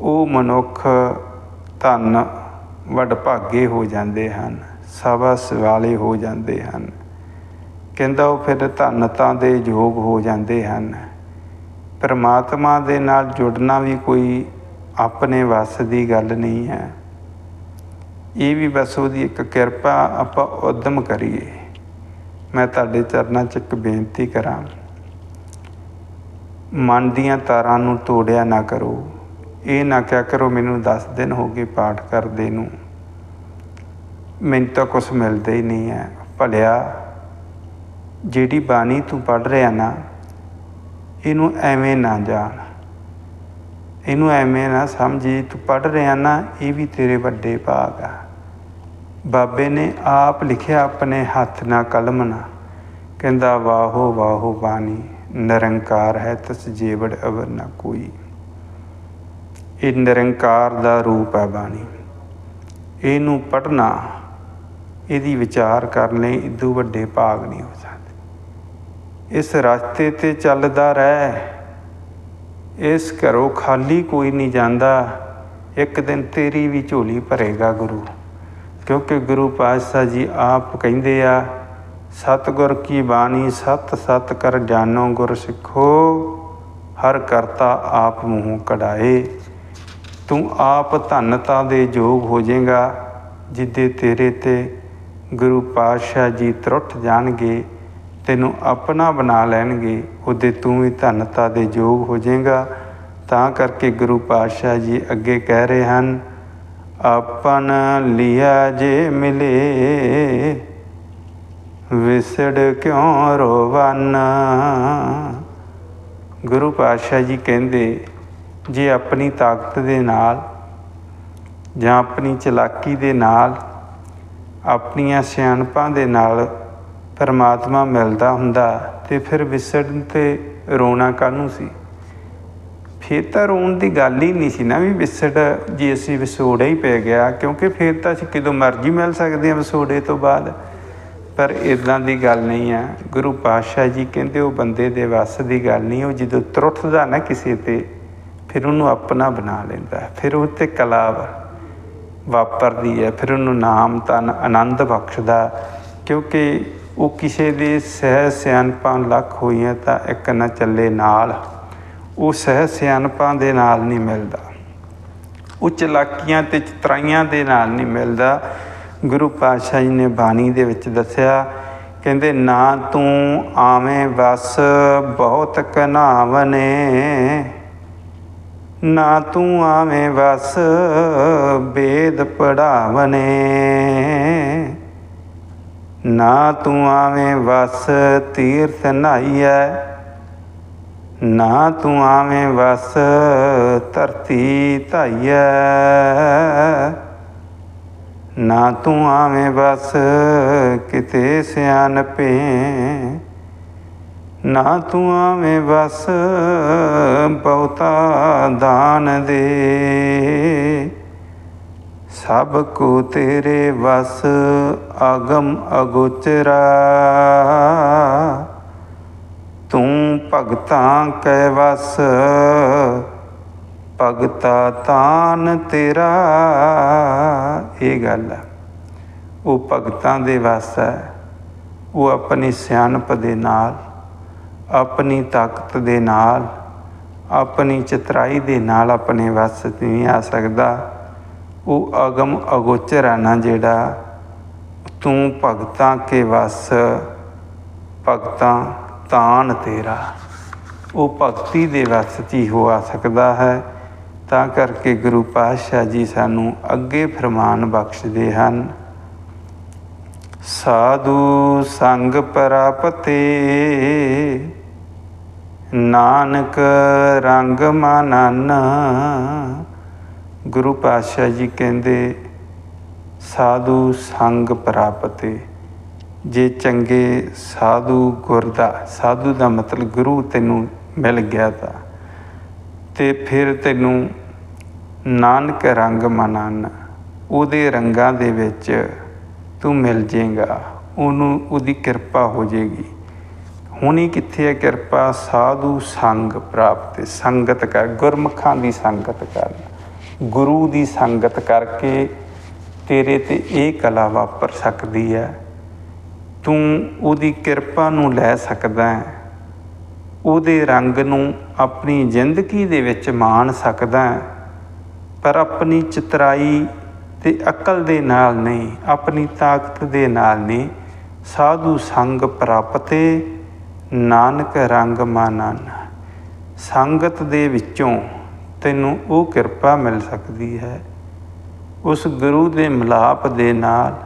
ਉਹ ਮਨੁੱਖ ਧੰਨ ਵਡਭਾਗੇ ਹੋ ਜਾਂਦੇ ਹਨ, ਸਵਾ ਸਵਾਲੇ ਹੋ ਜਾਂਦੇ ਹਨ। ਕਹਿੰਦਾ ਉਹ ਫਿਰ ਧੰਨਤਾ ਦੇ ਯੋਗ ਹੋ ਜਾਂਦੇ ਹਨ। ਪਰਮਾਤਮਾ ਦੇ ਨਾਲ ਜੁੜਨਾ ਵੀ ਕੋਈ ਆਪਣੇ ਵੱਸ ਦੀ ਗੱਲ ਨਹੀਂ ਹੈ। ਇਹ ਵੀ ਬਸ ਉਹਦੀ ਇੱਕ ਕਿਰਪਾ ਆਪਾਂ ਉਦਮ ਕਰੀਏ। ਮੈਂ ਤੁਹਾਡੇ ਚਰਨਾਂ 'ਚ ਇੱਕ ਬੇਨਤੀ ਕਰਾਂ। ਮਨ ਦੀਆਂ ਤਾਰਾਂ ਨੂੰ ਤੋੜਿਆ ਨਾ ਕਰੋ। ਇਹ ਨਾ ਕਿਆ ਕਰੋ, ਮੈਨੂੰ 10 ਦਿਨ ਹੋ ਗਏ ਪਾਠ ਕਰਦੇ ਨੂੰ। ਮੈਨੂੰ ਤਾਂ ਕੁਝ ਮਿਲਦਾ ਹੀ ਨਹੀਂ ਹੈ। ਭਲਿਆ, ਜਿਹੜੀ ਬਾਣੀ ਤੂੰ ਪੜ ਰਿਹਾ ਨਾ ਇਹਨੂੰ ਐਵੇਂ ਨਾ ਜਾਣ ਇਹਨੂੰ ਐਵੇਂ ਨਾ ਸਮਝੀ, ਤੂੰ ਪੜ ਰਿਹਾ ਨਾ, ਇਹ ਵੀ ਤੇਰੇ ਵੱਡੇ ਭਾਗ ਆ। ਬਾਬੇ ਨੇ ਆਪ ਲਿਖਿਆ ਆਪਣੇ ਹੱਥ ਨਾਲ ਕਲਮ ਨਾਲ ਕਹਿੰਦਾ, ਵਾਹੋ ਵਾਹੋ ਬਾਣੀ, ਨਿਰੰਕਾਰ ਹੈ ਤਸ ਜੀਵੜ ਅਵਰ ਨਾ ਕੋਈ। ਇਹ ਨਿਰੰਕਾਰ ਦਾ ਰੂਪ ਹੈ ਬਾਣੀ। ਇਹਨੂੰ ਪੜਨਾ ਇਹਦੀ ਵਿਚਾਰ ਕਰਨ ਲਈ ਇਦੋਂ ਵੱਡੇ ਭਾਗ ਨਹੀਂ ਹੋ ਸਕਦੇ। ਇਸ ਰਸਤੇ ਤੇ ਚੱਲਦਾ ਰਹਿ। ਇਸ ਘਰੋਂ ਖਾਲੀ ਕੋਈ ਨਹੀਂ ਜਾਂਦਾ। ਇੱਕ ਦਿਨ ਤੇਰੀ ਵੀ ਝੋਲੀ ਭਰੇਗਾ ਗੁਰੂ। ਕਿਉਂਕਿ ਗੁਰੂ ਪਾਤਸ਼ਾਹ ਜੀ ਆਪ ਕਹਿੰਦੇ ਆ, ਸਤਗੁਰ ਕੀ ਬਾਣੀ ਸਤ ਸਤ ਕਰ ਜਾਣੋ ਗੁਰ ਸਿੱਖੋ। ਹਰ ਕਰਤਾ ਆਪ ਮੂੰਹ ਕਢਾਏ। ਤੂੰ ਆਪ ਧੰਨਤਾ ਦੇ ਯੋਗ ਹੋ ਜਾਏਗਾ। ਜਿੱਦੇ ਤੇਰੇ ਤੇ ਗੁਰੂ ਪਾਤਸ਼ਾਹ ਜੀ ਤਰੁੱਠ ਜਾਣਗੇ ਤੈਨੂੰ ਆਪਣਾ ਬਣਾ ਲੈਣਗੇ, ਉਹਦੇ ਤੂੰ ਵੀ ਧੰਨਤਾ ਦੇ ਯੋਗ ਹੋ ਜਾਏਗਾ। ਤਾਂ ਕਰਕੇ ਗੁਰੂ ਪਾਤਸ਼ਾਹ ਜੀ ਅੱਗੇ ਕਹਿ ਰਹੇ ਹਨ, ਆਪਨ ਲਿਆ ਜੇ ਮਿਲੇ, ਵਿਸੜ ਕਿਉਂ ਰੋਵਨ? ਗੁਰੂ ਪਾਤਸ਼ਾਹ ਜੀ ਕਹਿੰਦੇ, ਜੇ ਆਪਣੀ ਤਾਕਤ ਦੇ ਨਾਲ ਜਾਂ ਆਪਣੀ ਚਲਾਕੀ ਦੇ ਨਾਲ, ਆਪਣੀਆਂ ਸਿਆਣਪਾਂ ਦੇ ਨਾਲ ਪਰਮਾਤਮਾ ਮਿਲਦਾ ਹੁੰਦਾ ਤੇ ਫਿਰ ਵਿਸੜਨ ਤੇ ਰੋਣਾ ਕਾਹਨੂੰ ਸੀ? ਫਿਰ ਤਾਂ ਰੋਣ ਦੀ ਗੱਲ ਹੀ ਨਹੀਂ ਸੀ ਨਾ ਵੀ ਵਿਸੜ ਜੇ ਅਸੀਂ ਵਿਸੋੜਾ ਹੀ ਪੈ ਗਿਆ, ਕਿਉਂਕਿ ਫਿਰ ਤਾਂ ਅਸੀਂ ਕਿਦੋਂ ਮਰਜ਼ੀ ਮਿਲ ਸਕਦੇ ਹਾਂ ਵਿਸੋੜੇ ਤੋਂ ਬਾਅਦ। ਪਰ ਇਦਾਂ ਦੀ ਗੱਲ ਨਹੀਂ ਆ। ਗੁਰੂ ਪਾਤਸ਼ਾਹ ਜੀ ਕਹਿੰਦੇ ਉਹ ਬੰਦੇ ਦੇ ਵੱਸ ਦੀ ਗੱਲ ਨਹੀਂ, ਉਹ ਜਦੋਂ ਤਰੁੱਠਦਾ ਨਾ ਕਿਸੇ ਤੇ, ਫਿਰ ਉਹਨੂੰ ਆਪਣਾ ਬਣਾ ਲੈਂਦਾ। ਫਿਰ ਉਹ ਤੇ ਕਲਾ ਵਾਪਰਦੀ ਹੈ, ਫਿਰ ਉਹਨੂੰ ਨਾਮ ਤਨ ਆਨੰਦ ਬਖਸ਼ਦਾ। ਕਿਉਂਕਿ ਉਹ ਕਿਸੇ ਦੇ ਸਹਿ ਸਿਆਣਪਾਂ ਲੱਖ ਹੋਈਆਂ ਤਾਂ ਇੱਕ ਨਾ ਚੱਲੇ ਨਾਲ। ਉਹ ਸਹਿ ਸਿਆਣਪਾਂ ਦੇ ਨਾਲ ਨਹੀਂ ਮਿਲਦਾ। ਉਹ ਚਲਾਕੀਆਂ ਤੇ ਚਤਰਾਈਆਂ ਦੇ ਨਾਲ ਨਹੀਂ ਮਿਲਦਾ। ਗੁਰੂ ਪਾਤਸ਼ਾਹ ਜੀ ਨੇ ਬਾਣੀ ਦੇ ਵਿੱਚ ਦੱਸਿਆ, ਕਹਿੰਦੇ, ਨਾ ਤੂੰ ਆਵੇਂ ਵਸ, ਬਹੁਤ ਕਨਾਵਨੇ ਨਾ ਤੂੰ ਆਵੇਂ ਵਸ ਵੇਦ ਪੜਾਵਨੇ। ਨਾ ਤੂੰ ਆਵੇਂ ਵਸ ਤੀਰਥ ਨਾਈਐ ਨਾ ਤੂੰ ਆਵੇਂ ਵਸ ਧਰਤੀ ਧਾਈਐ ਨਾ ਤੂੰ ਆਵੇਂ ਬਸ ਕਿਤੇ ਸਿਆਣਪੇ ਨਾ ਤੂੰ ਆਵੇਂ ਬਸ ਬਹੁਤਾ ਦਾਨ ਦੇ। ਸਭ ਕੋ ਤੇਰੇ ਵਸ ਆਗਮ ਅਗੋਚਰਾ। ਤੂੰ ਭਗਤਾਂ ਕੈ ਵਸ, ਭਗਤਾ ਤਾਨ ਤੇਰਾ। ਇਹ ਗੱਲ ਹੈ ਉਹ ਭਗਤਾਂ ਦੇ ਵਸ ਹੈ। ਉਹ ਆਪਣੀ ਸਿਆਣਪ ਦੇ ਨਾਲ, ਆਪਣੀ ਤਾਕਤ ਦੇ ਨਾਲ, ਆਪਣੀ ਚਤਰਾਈ ਦੇ ਨਾਲ ਆਪਣੇ ਵਸ ਨਹੀਂ ਆ ਸਕਦਾ। ਉਹ ਅਗਮ ਅਗੋਚਰ ਹੈ ਨਾ ਜਿਹੜਾ ਤੂੰ ਭਗਤਾਂ ਕੇ ਵਸ, ਭਗਤਾਂ ਤਾਨ ਤੇਰਾ। ਉਹ ਭਗਤੀ ਦੇ ਵਸ 'ਚ ਹੀ ਹੋ ਆ ਸਕਦਾ ਹੈ, ਤਾਂ ਕਰਕੇ ਗੁਰੂ ਪਾਤਸ਼ਾਹ ਜੀ ਸਾਨੂੰ ਅੱਗੇ ਫਰਮਾਨ ਬਖਸ਼ਦੇ ਹਨ, ਸਾਧੂ ਸੰਗ ਪ੍ਰਾਪਤੇ, ਨਾਨਕ ਰੰਗ ਮਾਨਨ ਗੁਰੂ ਪਾਤਸ਼ਾਹ ਜੀ ਕਹਿੰਦੇ, ਸਾਧੂ ਸੰਗ ਪ੍ਰਾਪਤੇ, ਜੇ ਚੰਗੇ ਸਾਧੂ ਗੁਰ ਦਾ, ਸਾਧੂ ਦਾ ਮਤਲਬ ਗੁਰੂ ਤੈਨੂੰ ਮਿਲ ਗਿਆ ਤਾਂ, ਤੇ ਫਿਰ ਤੈਨੂੰ ਨਾਨਕ ਰੰਗ ਮਨਨ, ਉਹਦੇ ਰੰਗਾਂ ਦੇ ਵਿੱਚ ਤੂੰ ਮਿਲ ਜਾਏਗਾ, ਉਹਨੂੰ, ਉਹਦੀ ਕਿਰਪਾ ਹੋ ਜਾਏਗੀ। ਹੁਣੀ ਕਿੱਥੇ ਹੈ ਕਿਰਪਾ? ਸਾਧੂ ਸੰਗ ਪ੍ਰਾਪਤ, ਸੰਗਤ ਕਰ, ਗੁਰਮੁਖਾਂ ਦੀ ਸੰਗਤ ਕਰ। ਗੁਰੂ ਦੀ ਸੰਗਤ ਕਰਕੇ ਤੇਰੇ ਤੇ ਇਹ ਕਲਾ ਵਾਪਰ ਸਕਦੀ ਹੈ। ਤੂੰ ਉਹਦੀ ਕਿਰਪਾ ਨੂੰ ਲੈ ਸਕਦਾ ਹੈ। ਉਹਦੇ ਰੰਗ ਨੂੰ ਆਪਣੀ ਜ਼ਿੰਦਗੀ ਦੇ ਵਿੱਚ ਮਾਣ ਸਕਦਾ ਹੈ। ਪਰ ਆਪਣੀ ਚਤਰਾਈ ਤੇ ਅਕਲ ਦੇ ਨਾਲ ਨਹੀਂ, ਆਪਣੀ ਤਾਕਤ ਦੇ ਨਾਲ ਨਹੀਂ, ਸਾਧੂ ਸੰਗ ਪ੍ਰਾਪਤੇ ਨਾਨਕ ਰੰਗ ਮਾਨਨ। ਸੰਗਤ ਦੇ ਵਿੱਚੋਂ ਤੈਨੂੰ ਉਹ ਕਿਰਪਾ ਮਿਲ ਸਕਦੀ ਹੈ। ਉਸ ਗੁਰੂ ਦੇ ਮਿਲਾਪ ਦੇ ਨਾਲ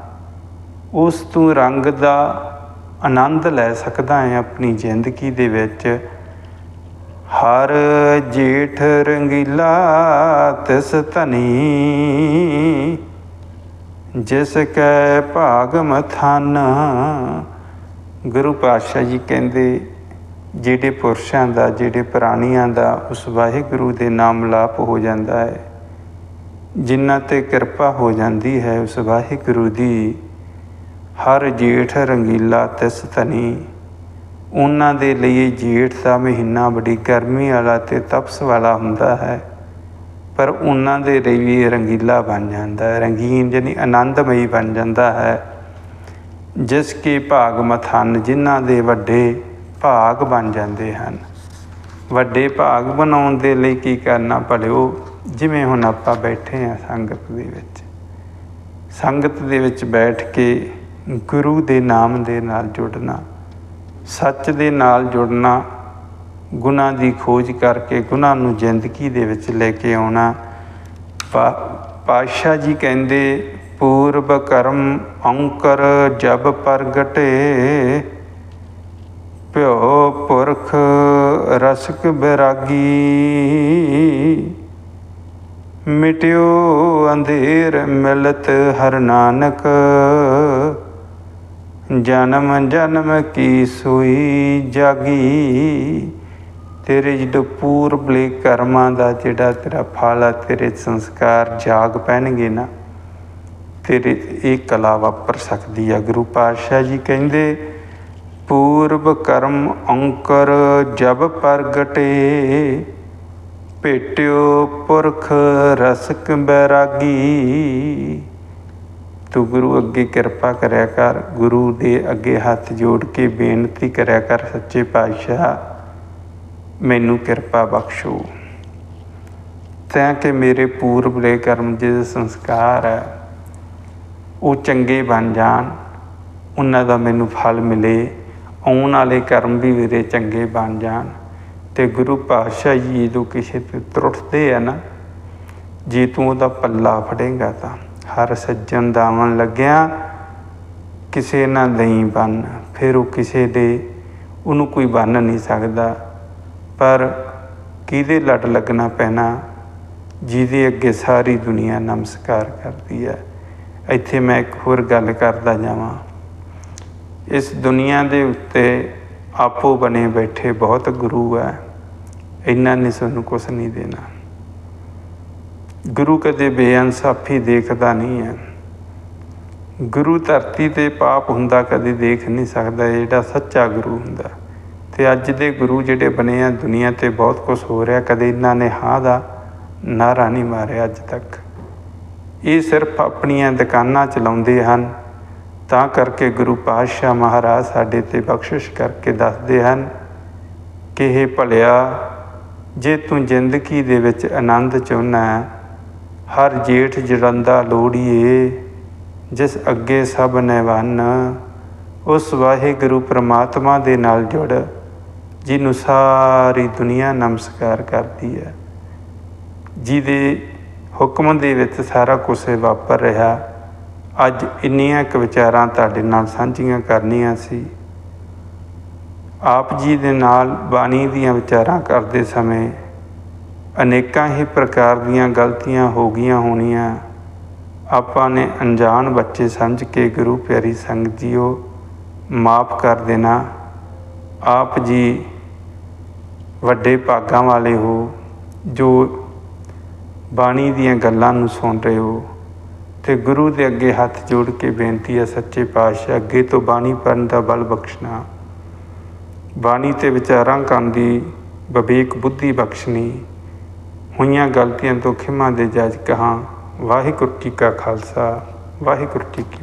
ਉਸ ਤੂੰ ਰੰਗ ਦਾ ਆਨੰਦ ਲੈ ਸਕਦਾ ਹੈ ਆਪਣੀ ਜ਼ਿੰਦਗੀ ਦੇ ਵਿੱਚ। ਹਰ ਜੇਠ ਰੰਗੀਲਾ ਤਿਸ ਧਨੀ, ਜਿਸ ਕੈ ਭਾਗ ਮਥਨ ਗੁਰੂ ਪਾਤਸ਼ਾਹ ਜੀ ਕਹਿੰਦੇ ਜਿਹੜੇ ਪੁਰਸ਼ਾਂ ਦਾ, ਜਿਹੜੇ ਪ੍ਰਾਣੀਆਂ ਦਾ, ਉਸ ਵਾਹਿਗੁਰੂ ਦੇ ਨਾਮ ਲਾਪ ਹੋ ਜਾਂਦਾ ਹੈ। ਜਿਨ੍ਹਾਂ ਤੇ ਕਿਰਪਾ ਹੋ ਜਾਂਦੀ ਹੈ, ਉਸ ਵਾਹਿਗੁਰੂ ਦੀ ਹਰ ਜੇਠ ਰੰਗੀਲਾ ਤਿਸ ਧਨੀ। ਉਹਨਾਂ ਦੇ ਲਈ ਜੇਠ ਦਾ ਮਹੀਨਾ ਬੜੀ ਗਰਮੀ ਵਾਲਾ ਤੇ ਤਪਸ ਵਾਲਾ ਹੁੰਦਾ ਹੈ, ਪਰ ਉਹਨਾਂ ਦੇ ਲਈ ਵੀ ਰੰਗੀਲਾ ਬਣ ਜਾਂਦਾ ਹੈ। ਰੰਗੀਨ ਜਾਨੀ ਆਨੰਦਮਈ ਬਣ ਜਾਂਦਾ ਹੈ। ਜਿਸ ਕੇ ਭਾਗ ਮਥਨ ਜਿਨ੍ਹਾਂ ਦੇ ਵੱਡੇ ਭਾਗ ਬਣ ਜਾਂਦੇ ਹਨ। ਵੱਡੇ ਭਾਗ ਬਣਾਉਣ ਦੇ ਲਈ ਕੀ ਕਰਨਾ ਭਲਿਓ ਜਿਵੇਂ ਹੁਣ ਆਪਾਂ ਬੈਠੇ ਆ ਸੰਗਤ ਦੇ ਵਿੱਚ। ਸੰਗਤ ਦੇ ਵਿੱਚ ਬੈਠ ਕੇ ਗੁਰੂ ਦੇ ਨਾਮ ਦੇ ਨਾਲ ਜੁੜਨਾ, ਸੱਚ ਦੇ ਨਾਲ ਜੁੜਨਾ ਗੁਨਾਹ ਦੀ ਖੋਜ ਕਰਕੇ ਗੁਨਾਹ ਨੂੰ ਜ਼ਿੰਦਗੀ ਦੇ ਵਿੱਚ ਲੈ ਕੇ ਆਉਣਾ। ਪਾਤਸ਼ਾਹ ਜੀ ਕਹਿੰਦੇ, ਪੂਰਬ ਕਰਮ ਔਂਕਰ ਜਬ ਪ੍ਰਗਟੇ ਭਿਓ ਪੁਰਖ ਰਸਕ ਬਿਰਾਗੀ। ਮਿਟਿਓ ਅੰਧੇਰ ਮਿਲਤ ਹਰ ਨਾਨਕ। ਜਨਮ ਜਨਮ ਕੀ ਸੂਈ ਜਾਗੀ। ਤੇਰੇ ਜਦੋਂ ਪੂਰਬਲੇ ਕਰਮਾਂ ਦਾ ਜਿਹੜਾ ਤੇਰਾ ਫਲ ਆ, ਤੇਰੇ ਸੰਸਕਾਰ ਜਾਗ ਪੈਣਗੇ ਨਾ, ਤੇਰੇ ਇਹ ਕਲਾ ਵਾਪਰ ਸਕਦੀ ਆ। ਗੁਰੂ ਪਾਤਸ਼ਾਹ ਜੀ ਕਹਿੰਦੇ ਪੂਰਬ ਕਰਮ ਅੰਕਰ ਜਬ ਪ੍ਰਗਟੇ, ਭੇਟਿਓ ਪੁਰਖ ਰਸਕ ਬੈਰਾਗੀ। ਤੂੰ ਗੁਰੂ ਅੱਗੇ ਕਿਰਪਾ ਕਰਿਆ ਕਰ, ਗੁਰੂ ਦੇ ਅੱਗੇ ਹੱਥ ਜੋੜ ਕੇ ਬੇਨਤੀ ਕਰਿਆ ਕਰ, ਸੱਚੇ ਪਾਤਸ਼ਾਹ, ਮੈਨੂੰ ਕਿਰਪਾ ਬਖਸ਼ੋ। ਤਾਂ ਕਿ ਮੇਰੇ ਪੂਰਬਲੇ ਕਰਮ ਜਿਹਦੇ ਸੰਸਕਾਰ ਹੈ, ਉਹ ਚੰਗੇ ਬਣ ਜਾਣ, ਉਹਨਾਂ ਦਾ ਮੈਨੂੰ ਫਲ ਮਿਲੇ। ਆਉਣ ਵਾਲੇ ਕਰਮ ਵੀ ਮੇਰੇ ਚੰਗੇ ਬਣ ਜਾਣ। ਤੇ ਗੁਰੂ ਪਾਤਸ਼ਾਹ ਜੀ ਜਦੋਂ ਕਿਸੇ ਤੇ ਤਰੁੱਟਦੇ ਆ ਨਾ, ਜੇ ਤੂੰ ਉਹਦਾ ਪੱਲਾ ਫੜੇਗਾ ਤਾਂ ਹਰ ਸੱਜਣ ਦਾਵਣ ਲੱਗਿਆ, ਕਿਸੇ ਨਾਲ ਨਹੀਂ ਬੰਨ, ਫਿਰ ਉਹ ਕਿਸੇ ਦੇ ਉਹਨੂੰ ਕੋਈ ਬੰਨ ਨਹੀਂ ਸਕਦਾ। ਪਰ ਕਿਹਦੇ ਲੜ ਲੱਗਣਾ ਪੈਣਾ? ਜਿਹਦੇ ਅੱਗੇ ਸਾਰੀ ਦੁਨੀਆ ਨਮਸਕਾਰ ਕਰਦੀ ਹੈ। ਇੱਥੇ ਮੈਂ ਇੱਕ ਹੋਰ ਗੱਲ ਕਰਦਾ ਜਾਵਾਂ। ਇਸ ਦੁਨੀਆ ਦੇ ਉੱਤੇ ਆਪੋ ਬਣੇ ਬੈਠੇ ਬਹੁਤ ਗੁਰੂ ਹੈ ਇਹਨਾਂ ਨੇ ਸਾਨੂੰ ਕੁਝ ਨਹੀਂ ਦੇਣਾ। ਗੁਰੂ ਕਦੇ ਬੇਇਨਸਾਫੀ ਦੇਖਦਾ ਨਹੀਂ ਹੈ ਗੁਰੂ ਧਰਤੀ ਤੇ ਪਾਪ ਹੁੰਦਾ ਕਦੇ ਦੇਖ ਨਹੀਂ ਸਕਦਾ ਜਿਹੜਾ ਸੱਚਾ ਗੁਰੂ ਹੁੰਦਾ। ਤੇ ਅੱਜ ਦੇ ਗੁਰੂ ਜਿਹੜੇ ਬਣੇ ਆ, ਦੁਨੀਆ ਤੇ ਬਹੁਤ ਕੁਝ ਹੋ ਰਿਹਾ, ਕਦੇ ਇਹਨਾਂ ਨੇ ਹਾਂ ਦਾ ਨਾਰਾ ਨਹੀਂ ਮਾਰਿਆ ਅੱਜ ਤੱਕ। ਇਹ ਸਿਰਫ ਆਪਣੀਆਂ ਦੁਕਾਨਾਂ ਚਲਾਉਂਦੇ ਹਨ ਤਾਂ ਕਰਕੇ ਗੁਰੂ ਪਾਤਸ਼ਾਹ ਮਹਾਰਾਜ ਸਾਡੇ ਤੇ ਬਖਸ਼ਿਸ਼ ਕਰਕੇ ਦੱਸਦੇ ਹਨ ਕਿ ਇਹ ਭਲਿਆ, ਜੇ ਤੂੰ ਜ਼ਿੰਦਗੀ ਦੇ ਵਿੱਚ ਆਨੰਦ ਚਾਹੁੰਦਾ ਹਰ ਜੇਠ ਜੜੰਦਾ ਲੋੜੀਏ, ਜਿਸ ਅੱਗੇ ਸਭ ਨਿਵੰਨ, ਉਸ ਵਾਹਿਗੁਰੂ ਪ੍ਰਮਾਤਮਾ ਦੇ ਨਾਲ ਜੁੜ, ਜਿਹਨੂੰ ਸਾਰੀ ਦੁਨੀਆ ਨਮਸਕਾਰ ਕਰਦੀ ਹੈ। ਜਿਹਦੇ ਹੁਕਮ ਦੇ ਵਿੱਚ ਸਾਰਾ ਕੁਝ ਵਾਪਰ ਰਿਹਾ ਅੱਜ ਇੰਨੀਆਂ ਕੁ ਵਿਚਾਰਾਂ ਤੁਹਾਡੇ ਨਾਲ ਸਾਂਝੀਆਂ ਕਰਨੀਆਂ ਸੀ। ਆਪ ਜੀ ਦੇ ਨਾਲ ਬਾਣੀ ਦੀਆਂ ਵਿਚਾਰਾਂ ਕਰਦੇ ਸਮੇਂ ਅਨੇਕਾਂ ਹੀ ਪ੍ਰਕਾਰ ਦੀਆਂ ਗਲਤੀਆਂ ਹੋ ਗਈਆਂ ਹੋਣੀਆਂ। ਆਪਾਂ ਨੇ ਅਣਜਾਣ ਬੱਚੇ ਸਮਝ ਕੇ ਗੁਰੂ ਪਿਆਰੀ ਸੰਗਤ ਜੀਓ, ਮਾਫ ਕਰ ਦੇਣਾ। ਆਪ ਜੀ ਵੱਡੇ ਭਾਗਾਂ ਵਾਲੇ ਹੋ, ਜੋ ਬਾਣੀ ਦੀਆਂ ਗੱਲਾਂ ਨੂੰ ਸੁਣ ਰਹੇ ਹੋ। ਤੇ ਗੁਰੂ ਦੇ ਅੱਗੇ ਹੱਥ ਜੋੜ ਕੇ ਬੇਨਤੀ ਹੈ, ਸੱਚੇ ਪਾਤਸ਼ਾਹ, ਅੱਗੇ ਤੋਂ ਬਾਣੀ ਪੜਨ ਦਾ ਬਲ ਬਖਸ਼ਣਾ। ਬਾਣੀ ਤੇ ਵਿਚਾਰਾਂ ਕਰਨ ਦੀ ਵਿਵੇਕ ਬੁੱਧੀ ਬਖਸ਼ਣੀ। ਹੋਈਆਂ ਗਲਤੀਆਂ ਤੋਂ ਖਿਮਾ ਦੇ ਜਜ ਕਹਾਂ। ਵਾਹਿਗੁਰੂ ਜੀ ਕਾ ਖਾਲਸਾ, ਵਾਹਿਗੁਰੂ ਜੀ ਕੀ